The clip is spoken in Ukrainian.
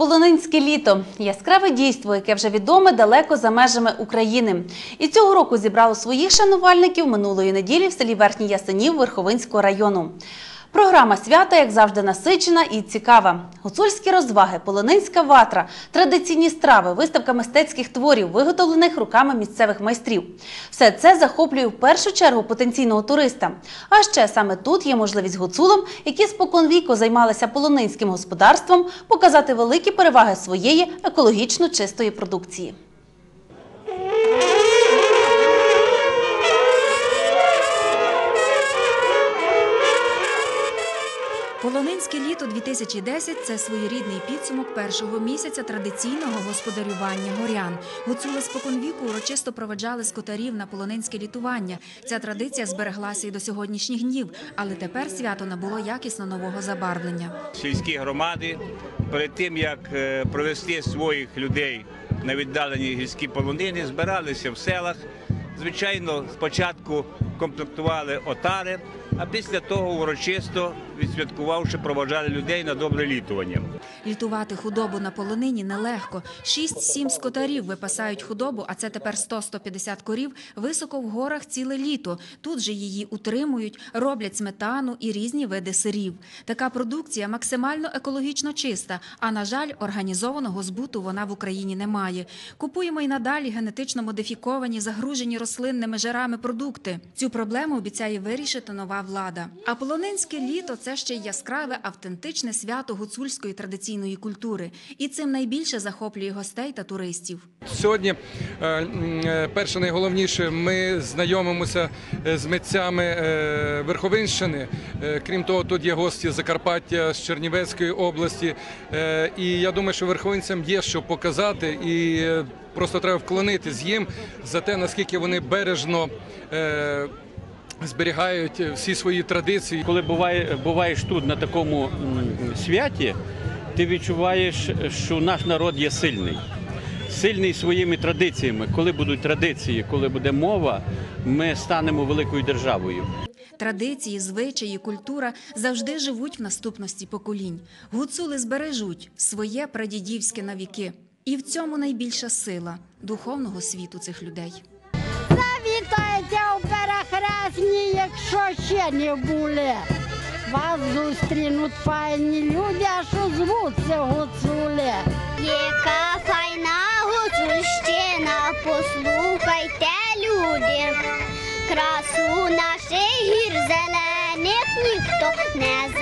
Полонинське літо яскраве дійство, яке вже відоме далеко за межами України. І цього року зібрало своїх шанувальників минулої неділі в селі Верхній Ясенів Верховинського району. Програма свята, як завжди, насичена і цікава. Гуцульські розваги, полонинська ватра, традиційні страви, виставка мистецьких творів, виготовлених руками місцевих майстрів. Все це захоплює в першу чергу потенційного туриста. А ще саме тут є можливість гуцулам, які споконвіку займалися полонинським господарством, показати великі переваги своєї екологічно чистої продукції. Полонинське літо 2010 – це своєрідний підсумок першого місяця традиційного господарювання горян. Гуцули споконвіку урочисто проведжали скотарів на полонинське літування. Ця традиція збереглася і до сьогоднішніх днів, але тепер свято набуло якісно нового забарвлення. сільські громади перед тим як е, провести своїх людей на віддалені гірські полонини, збиралися в селах. Звичайно, спочатку комплектували отари, а після того урочисто відсвяткувавши, проважали людей на добре літування. Літувати худобу на полонині нелегко. 6-7 скотарів випасають худобу, а це тепер 100-150 корів, високо в горах ціле літо. Тут же її утримують, роблять сметану і різні види сирів. Така продукція максимально екологічно чиста, а, на жаль, організованого збуту вона в Україні немає. Купуємо й надалі генетично модифіковані, загружені рослинними жирами продукти. Цю проблему обіцяє вирішити нова влада. А полонинське літо – це ще й яскраве, автентичне свято гуцульської традиційної культури. І цим найбільше захоплює гостей та туристів. Сьогодні, е, е, перше найголовніше, ми знайомимося е, з митцями Верховинщини. Крім того, тут є гості з Закарпаття, з Чернівецької області. І я думаю, що верховинцям є що показати, і просто треба вклонитись їм за те, наскільки вони бережно. е, Зберігають всі свої традиції. Коли буває, буваєш тут на такому святі, ти відчуваєш, що наш народ є сильний. Сильний своїми традиціями. Коли будуть традиції, коли буде мова, ми станемо великою державою. Традиції, звичаї, культура завжди живуть в наступності поколінь. Гуцули збережуть своє прадідівське навіки. І в цьому найбільша сила духовного світу цих людей. Завітайте у перехресні, якщо ще не були вас зустрінуть файні люди, а що звуться гуцуле. Яка файна гуцульщина, послухайте, люди, красу наших гір зелених ніхто не знає.